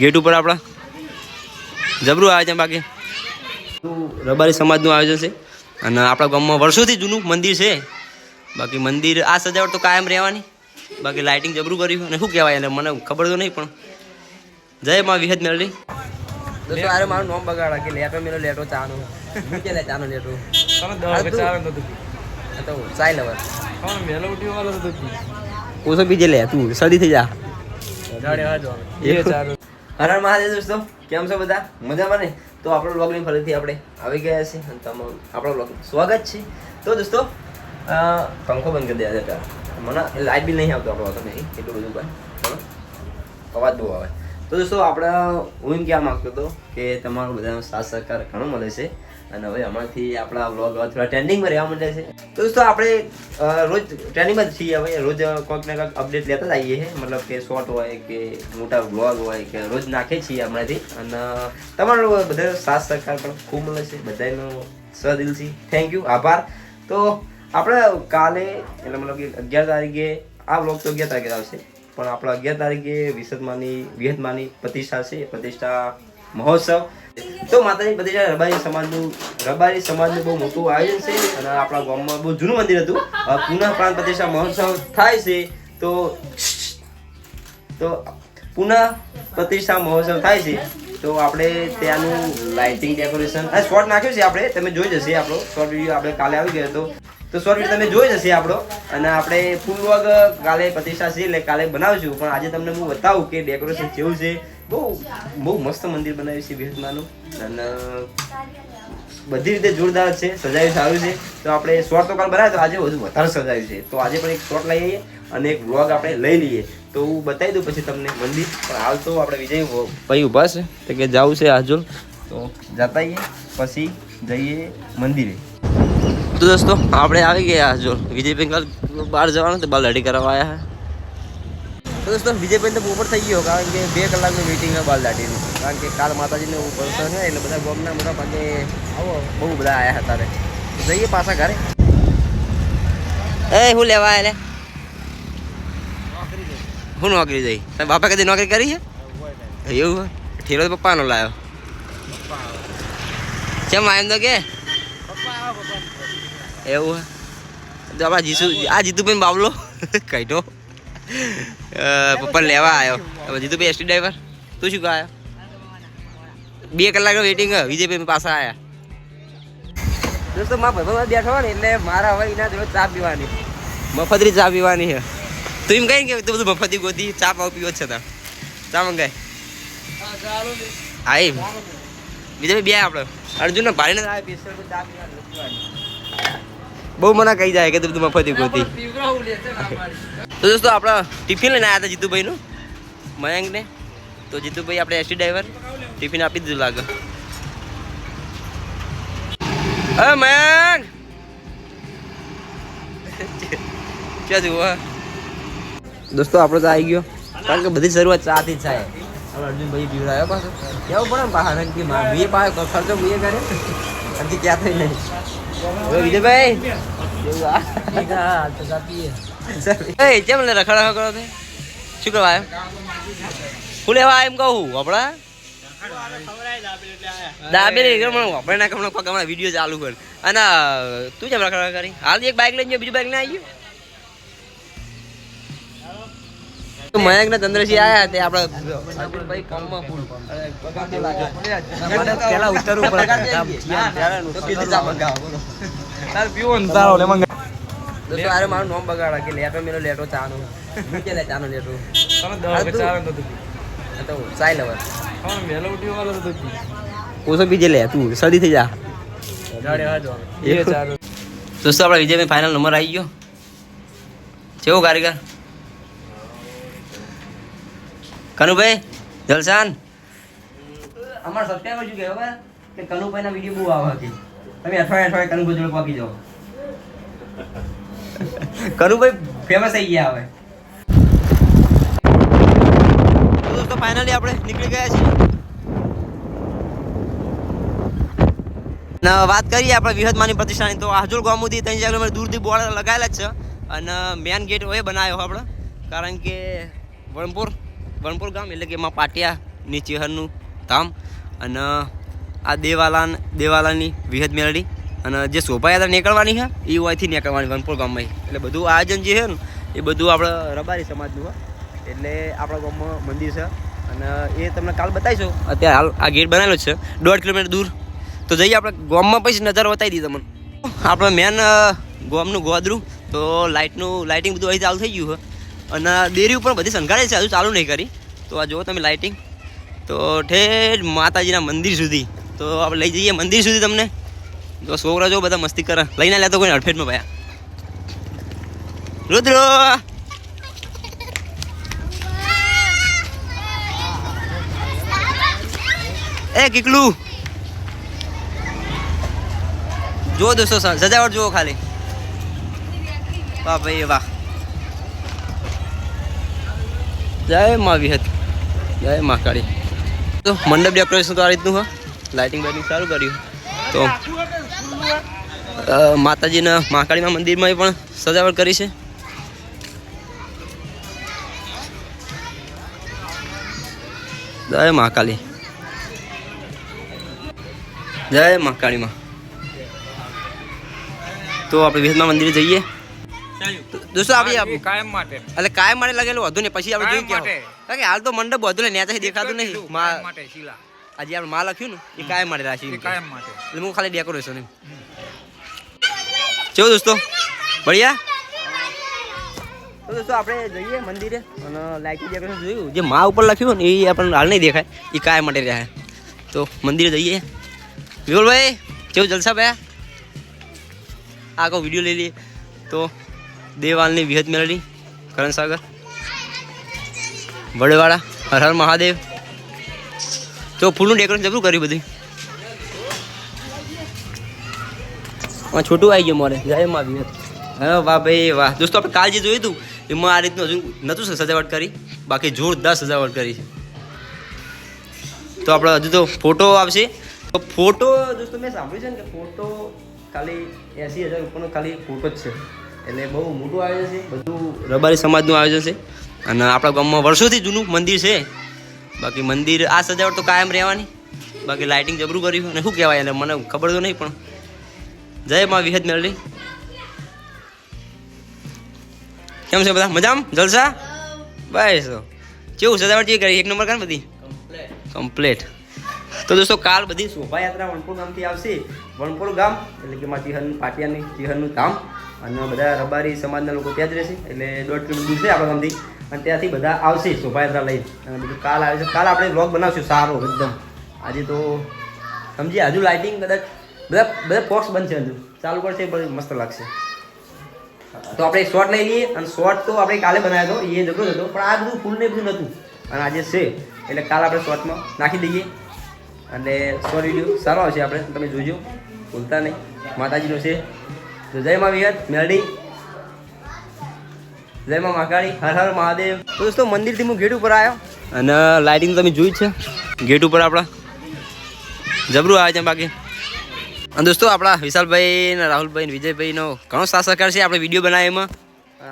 Gate ઉપર આપણા. જબરું આયોજન બાકી. રબારી સમાજનું આયોજન છે. અને આપણા ગામમાં વર્ષોથી જૂનું મંદિર છે. બાકી મંદિર આ સજાવટ તો કાયમ રહેવાની. બાકી લાઇટિંગ જબરું કર્યું અને શું કહેવાય એટલે મને ખબર તો નહીં પણ. જય માં વિહત મેળવી. દોસ્તો અરે મારું નામ બગાડા કે લેટો મેલો લેટો ચાનો. મૂકે લે ચાનો લેટો? આ તો સાઈ લવર કોસો બીજે લે તું. સદી થઈ જા. હરણ મહાદેવ દોસ્તો, કેમ છો બધા? મજામાં ને? તો આપણો બ્લોગની ફરીથી આપણે આવી ગયા છે અને તમારું આપણો બ્લોગ સ્વાગત છે. તો દોસ્તો પંખો બંધ કરી દેવા હતા મને લાઇટ બી નહીં આવતો આપણો હતો નહીં એટલું બધું પણ. અવાજ બહુ આવે. તો દોસ્તો, આપણે હું એમ કહેવા માગતો હતો કે તમારો બધાનો સાથ સહકાર ઘણો મળે છે. અને હવે હમણાંથી આપણા વ્લોગ થોડા ટ્રેન્ડિંગમાં રહેવા માંડે છે. તો દોસ્તો, આપણે રોજ ટ્રેન્ડિંગમાં જ છીએ હવે. રોજ કોઈક ને કોઈક અપડેટ લેતા જ આવીએ છીએ. મતલબ કે શોર્ટ હોય કે મોટા વ્લોગ હોય કે રોજ નાખીએ છીએ હમણાંથી. અને, તમારો બધા સાથ સહકાર પણ ખૂબ મળે છે. બધાનો સદિલથી થેન્ક યુ આભાર. તો, આપણે કાલે, એટલે મતલબ કે અગિયાર તારીખે, આ વ્લોગ તો અગિયાર તારીખે આવશે. પણ આપણે અગિયાર તારીખે વિસદમાની વિહતમાની પ્રતિષ્ઠા છે. પ્રતિષ્ઠા મહોત્સવ. તો માતાજી પ્રતિષ્ઠા રબારી સમાજનું રબારી સમાજનું બહુ મોટું આયોજન છે અને આપણા ગામમાં બહુ જૂનું મંદિર હતું. પુનઃ પ્રાણ પ્રતિષ્ઠા મહોત્સવ થાય છે. તો તો પુનઃ પ્રતિષ્ઠા મહોત્સવ થાય છે. તો આપણે ત્યાંનું લાઇટિંગ ડેકોરેશન આ શોર્ટ નાખ્યો છે આપણે. તમે જોઈ જશે આપણો. શોર્ટ વીડિયો આપણે કાલે આવી ગયો હતો. તો શોર્ટ તમે જોઈ જશે આપણો. અને આપણે ફૂલ વર્ગ કાલે પ્રતિષ્ઠા છે એટલે કાલે બનાવશું. પણ આજે તમને હું બતાવું કે ડેકોરેશન કેવું છે. બહુ બહુ મસ્ત મંદિર બનાવ્યું છે વિહતમાનું અને બધી રીતે જોરદાર છે, સજાયું સારું છે. તો આપણે શોર્ટ તો કાલ બનાવ્યો તો આજે વધુ વધારે સજાયું છે. તો આજે પણ એક શોર્ટ લઈ આવીએ અને એક વ્લોગ આપણે લઈ લઈએ. તો હું બતાવી દઉં પછી તમને મંદિર. પણ હાલ તો આપણે વિજય ભાઈ ઊભા છે. તો કે જવું છે આજુલ. તો જતા આવીએ, પછી જઈએ મંદિરે. તો દોસ્તો આપણે આવી ગયા જો વિજયભાઈ કાલ બહાર જવાનું તો બાલ રેડી કરવા આવ્યા તો દોસ્તો વિજયભાઈ તો ઉપર થઈ ગયો કારણ કે બે કલાકની મીટિંગ છે બાલ દાટીની કારણ કે કાલ માતાજીને એવું પ્રસંગ છે એટલે બધા ગામના મોટા ભાગે આવો બહુ બધા આવ્યા હતા રે જઈએ પાછા ઘરે. એ હું લેવા એટલે હું નોકરી જઈ? તારા બાપા કદી નોકરી કરી છે? એવું? ઠેલો પપ્પાનો લાવ્યો કેમ આવ્યો તો કે? એવું તો આપણા જીસુ આ જીતુભાઈ બાબલો કઈટો પપ્પા લેવા આવ્યો જીતુભાઈ એસટી ડ્રાઈવર. તું શું કહ્યો બે કલાક વેટિંગ વિજયભાઈ પાછા આવ્યા દોસ્તો મારા ભાઈ બેઠો ને એટલે મારા હવે એના જોડે ચા પીવાની. મફતરી ચા પીવાની છે તું એમ કઈ કે તું બધું મફતી ગોતી ચા પાવ પીવો જ છે તાર. ચા મંગાય. હા એમ. બીજા બે આપણે અર્જુન ને આવે સ્પેશિયલ ચા પીવાની. બહુ મને કહી જાય કે તું મફતી ગોતી. તો દોસ્તો આપણા ટિફિન લઈને આવ્યા હતા જીતુભાઈનું મયંકને. તો જીતુભાઈ આપણે એસટી ડ્રાઈવર ટિફિન આપી દીધું લાગે. અ મયંક! ક્યાં જુઓ દોસ્તો આપણો તો આવી ગયો. કારણ કે બધી શરૂઆત ચાથી જ થાય. હવે અર્જુનભાઈ પીવડાવ્યો પાછો. કેવું પડે પાછા કે મા- બીએ પાસે ખર્ચો બીએ કરે કારણ કે ક્યાં થઈ નહીં વિજયભાઈ એ, કેમ લે રખડા કરો તે શું કરવા આવ્યો શું લેવા એમ કહું આપણા? દાબેલી ના હમણાં વીડિયો ચાલુ કર. અને, તું જેમ રખડા કરી હાલ એક બાઇક લઈને બીજું બાઇક લઈને આવી ગયો? મયંક ને ચંદ્રસિંહ આયા તે આપડા પેલા ઉતરવું પડે તો દોસ્તો આરે મારું નામ બગાડા કે લેટો મેલો લેટો ચાનો. કે લે ચાનો લેટો? તો. સાઈ લવર કોસો બીજે લે તું સડી થઈ જા. દોસ્તો આપણા વિજયભાઈ ફાઇનલ નંબર આવી ગયો. કેવો કારીગર? કનુભાઈ જલસાન? અમારા સબસ્ક્રાઈબર શું કહેવાય ખબર? કે કનુભાઈના વીડિયો બહુ આવે છે. તમે અઠવાડિયે અઠવાડિયે કનુભાઈ જોડે પાકી જાઓ. કનુભાઈ ફેમસ થઈ ગયા હવે. તો દોસ્તો ફાઇનલી આપણે નીકળી ગયા છીએ. ને વાત કરીએ આપણે વિહતમાની પ્રતિષ્ઠાની તો આજુલ ગામથી ત્રણ ચાર કિલોમીટર દૂરથી બોર્ડ લગાવેલા જ છે. અને મેન ગેટ હોય બનાવ્યો આપણે. કારણ કે વણપુર વણપુર ગામ, એટલે કે એમાં પાટિયા નીચેહરનું ધામ અને આ દેવાલા દેવાલાની વિહદ મેળડી અને જે શોભાયાત્રા નીકળવાની છે, એ હોયથી નીકળવાની વનપુર ગામમાં. એટલે બધું આયોજન જે છે ને, એ બધું આપણે રબારી સમાજનું હોય એટલે આપણા ગામમાં મંદિર છે અને એ તમને કાલ બતાવીશું. અત્યારે હાલ આ ગેટ બનાવેલો છે, દોઢ કિલોમીટર દૂર. તો જઈએ આપણે ગામમાં પછી નજર બતાવી દીધી તમને. આપણે મેન ગામનું ગોદરું, તો લાઇટનું લાઇટિંગ બધું અહીં ચાલુ થઈ ગયું છે. અને દેરી ઉપર બધી સંઘાડે છે, હજુ ચાલુ નહીં કરી. તો આ જુઓ તમે લાઇટિંગ તો ઠેઠ માતાજીના મંદિર સુધી. તો આપણે લઈ જઈએ મંદિર સુધી તમને. જો છોકરા જો બધા મસ્તી કરે. લઈને લેતો કોઈ અડફેટમાં ભાયા. રુદ્ર! એ કિકલું! જો દોસ્તો સજાવટ જુઓ ખાલી. વાહ ભાઈ, વાહ. જય મા વિહત. જય મા કાળી. તો મંડપ ડેકોરેશન તો આ રીતનું હા. લાઇટિંગ બાઇટિંગ સારું કર્યું. તો માતાજીના મહાકાળીમાં મંદિરમાં પણ સજાવટ કરી છે. જય મહાકાળી જય મહાકાળીમાં તો આપણે વિહતમાં મંદિરે જઈએ. દોસ્તો આપણે કાયમ માટે. એટલે કાયમ માટે લગેલું હતું ને પછી આપણે જોઈ ગયા કારણ કે હાલ તો મંડપ બધું ને નેતાથી દેખાતું નહીં. માં માટે શીલા. આજે આપણે માં લખ્યું ને એ કાયમ માટે રાશિ કાયમ માટે. એટલે હું ખાલી ડેકોરેશન એમ. ચલો દોસ્તો? બઢિયા? તો દોસ્તો આપણે જઈએ મંદિરે અને લાઇટિંગ ડેકોરેશન જોયું. જે માં ઉપર લખ્યું ને એ આપણને હાલ નહીં દેખાય. એ કાયમ માટે રહ્યા તો મંદિરે જઈએ. વિપુલભાઈ કેવું જલસા ભાઈ આખો વીડિયો લઈ લઈએ. તો દેવાલની વિહત મેળવી. કરણ સાગર વડવાળા. હર હર મહાદેવ. તો ફૂલનું ડેકોરેશન જબરું કર્યું બધું. હા છોટું આવી ગયું મારે. જાય માં વિહત. હા, વાહ ભાઈ, વાહ. દોસ્તો, આપણે કાલ જે જોયું હતું, એમાં આ રીતનું હજુ નહોતું સજાવટ કરી. બાકી જોરદાર સજાવટ કરી છે. તો આપણે હજુ તો ફોટો આવશે. તો ફોટો દોસ્તો, મેં સાંભળ્યું છે ને કે ફોટો ખાલી એસી હજાર ઉપરનો ખાલી ફોટો જ છે. એટલે બહુ મોટું આયોજન છે. બધું રબારી સમાજનું આયોજન છે. અને આપણા ગામમાં વર્ષોથી જૂનું મંદિર છે. બાકી મંદિર આ સજાવટ તો કાયમ રહેવાની. બાકી લાઇટિંગ જબરું કર્યું. અને શું કહેવાય એટલે મને ખબર તો નહીં પણ જય માં વિહત મેળવી. કેમ છે બધા? મજામાં? જલસા? બસ. કેવું સજાવટ જે કરી? એક નંબર કાન બધી? કમ્પ્લેટ તો દોસ્તો કાલ બધી શોભાયાત્રા વણપુર ગામથી આવશે. વણપુર ગામ એટલે કે માં ચિહન પાટિયાની ચિહનનું ધામ. અને બધા રબારી સમાજના લોકો ત્યાં જ રહેશે, એટલે દોઢ કિલોમીટર દૂર છે આપણા ગામથી. અને ત્યાંથી બધા આવશે શોભાયાત્રા લઈ અને બધું કાલ આવે છે. કાલ આપણે બ્લોગ બનાવશું સારો, એકદમ. આજે તો સમજીએ હજુ લાઇટિંગ કદાચ બધા બધા બોક્સ બનશે હજુ. ચાલુ કરશે બધું મસ્ત લાગશે. તો આપણે શોર્ટ લઈ લઈએ. અને શોર્ટ તો આપણે કાલે બનાવ્યો હતો. એ જબરો હતો. પણ આ બધું ફૂલ બધું નહોતું. અને આજે છે. એટલે કાલ આપણે શોર્ટમાં નાખી દઈએ. અને શોર્ટ વીડિયો સારો આવશે આપણે. તમે જોજો. ભૂલતા નહીં. માતાજીનો છે. તો જય મા વિહત મેલડી. જય મા મહાકાળી હર હર મહાદેવ. તો દોસ્તો મંદિરથી હું ગેટ ઉપર આવ્યો. અને લાઇટિંગ તમે જોઈ છે. ગેટ ઉપર આપણા જબરું આવે છે બાકી. અને દોસ્તો આપણા વિશાલભાઈ ને રાહુલભાઈ ને વિજયભાઈનો ઘણો સાથ સહકાર છે આપણે વીડિયો બનાવે એમાં.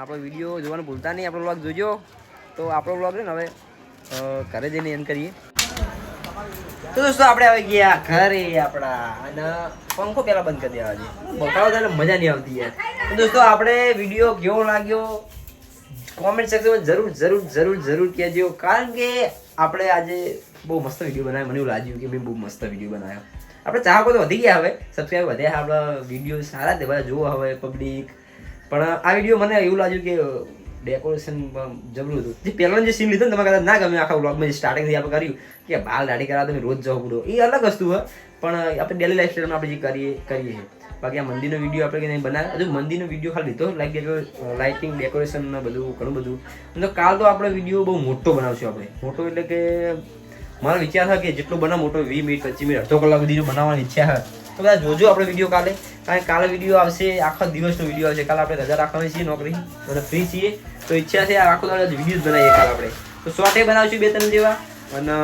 આપણો વીડિયો જોવાનું ભૂલતા નહીં આપણો વ્લોગ જોજો. તો આપણો વ્લોગ છે ને હવે ઘરે જઈને એમ કરીએ. તો દોસ્તો આપણે હવે ગયા ઘરે આપણા અને પંખો પહેલાં બંધ કરી દેવા છે. બકાવો તો એટલે મજા નહીં આવતી યાર. દોસ્તો, આપણે વીડિયો કેવો લાગ્યો? કોમેન્ટ સેક્શનમાં જરૂર જરૂર જરૂર જરૂર કહેજો. કારણ કે આપણે આજે બહુ મસ્ત વીડિયો બનાવ્યો. મને એવું લાગ્યું કે મેં બહુ મસ્ત વીડિયો બનાવ્યો. આપણે ચાહકો તો વધી ગયા હવે. સબસ્ક્રાઈબ વધ્યા આપણા વીડિયો સારા, તે બધા જોવા હવે પબ્લિક પણ આ વીડિયો મને એવું લાગ્યું કે ડેકોરેશન જબરું હતું. જે પહેલાં જે સીન લીધો ને તમે કદાચ ના ગમે આખા બ્લોગમાં જે સ્ટાર્ટિંગથી આપણે કર્યું, કે બાલ દાઢી કરાવ, તમે રોજ જવું પડો એ અલગ વસ્તુ હોય પણ આપણે ડેલી લાઈફસ્ટાઈલમાં આપણે જે કરીએ કરીએ છીએ. બાકી આ મંદિરનો વીડિયો આપણે કંઈ બનાવ્યો હજુ મંદિરનો વીડિયો ખાલી લીધો લાઈક કે લાઇટિંગ ડેકોરેશન બધું, ઘણું બધું. તો કાલ તો આપણે વીડિયો બહુ મોટો બનાવશું આપણે. મોટો એટલે કે, મારો વિચાર છે કે જેટલો બના મોટો, વીસ મિનિટ, પચીસ મિનિટ, અડધો કલાક સુધીનો બનાવવાની ઈચ્છા છે તો બધા જોજો આપણે વીડિયો કાલે. કારણ કે કાલે વીડિયો આવશે, આખો દિવસનો વીડિયો આવશે. કાલે આપણે રજા રાખવાની છીએ, નોકરી. અને ફ્રી છીએ. તો ઈચ્છા છે આખો દાડો વીડિયો બનાવીએ કાલે આપણે. તો શોર્ટે બનાવશું બે ત્રણ જેવા. અને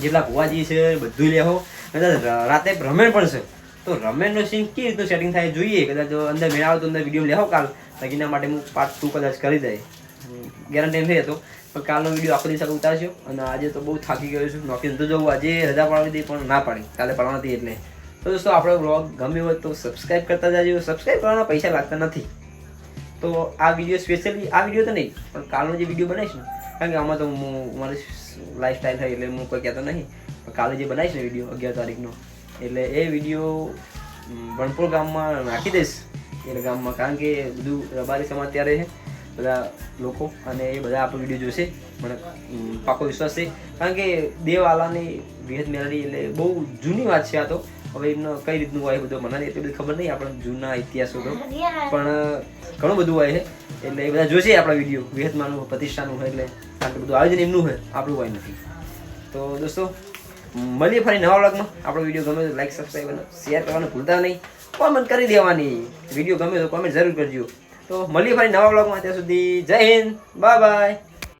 જેટલા ભુવાજી છે બધું લેહો. કદાચ રાતે ભ્રમણ પણ છે. તો રમેશનો સીન કેવી રીતનું સેટિંગ થાય જોઈએ? કદાચ અંદર મેળાવો તો અંદર વીડિયો લેહો કાલ. બાકીના માટે હું પાર્ટ ટુ કદાચ કરી દઈ ગેરંટી નહીં હતો પણ કાલનો વીડિયો આખો દિવસ ઉતારશો. અને આજે તો બહુ થાકી ગયો છું. નોકરી તો જવું આજે, રજા પાડવી હતી પણ ના પાડી. કાલે પાડવાની હતી એટલે. તો દોસ્તો, આપણો વ્લોગ ગમ્યો હોય તો સબસ્ક્રાઈબ કરતા જાજો. સબસ્ક્રાઈબ કરવાના પૈસા લાગતા નથી. તો આ વીડિયો સ્પેશિયલી આ વીડિયો તો નહીં, પણ કાલનો જે વીડિયો બનાવીશ ને, કારણ કે આમાં તો હું, મારી લાઈફ સ્ટાઈલ થાય એટલે હું કોઈ કહેતો નહીં. કાલે જે બનાવીશ ને વીડિયો અગિયાર તારીખનો, એટલે એ વીડિયો વણપોળ ગામમાં નાખી દઈશ. એ ગામમાં કારણ કે બધું રબારી સમાજ ત્યારે છે, બધા લોકો, અને એ બધા આપણો વીડિયો જોશે. મને પાકો વિશ્વાસ છે. કારણ કે દેવાલાની વિહત મેળવી એટલે બહુ જૂની વાત છે આ તો. હવે એમનો કઈ રીતનું હોય બધું મને એટલી બધી ખબર નહીં આપણે જૂના ઇતિહાસો તો. પણ ઘણું બધું હોય છે. એટલે એ બધા જોશે આપણા વીડિયો વિહતમાનું પ્રતિષ્ઠાનું હોય એટલે કારણ કે બધું આયોજન એમનું હોય આપણું હોય નથી. તો દોસ્તો મળીએ ફરી નવા વ્લોગમાં. આપણો વીડિયો ગમે તો લાઈક સબસ્ક્રાઈબ અને શેર કરવાનું ભૂલતા નહીં. કોમેન્ટ કરી દેવાની. વીડિયો ગમે તો કોમેન્ટ જરૂર કરજો. તો મળીએ ફરી નવા વ્લોગમાં. ત્યાં સુધી જય હિન્દ. Bye bye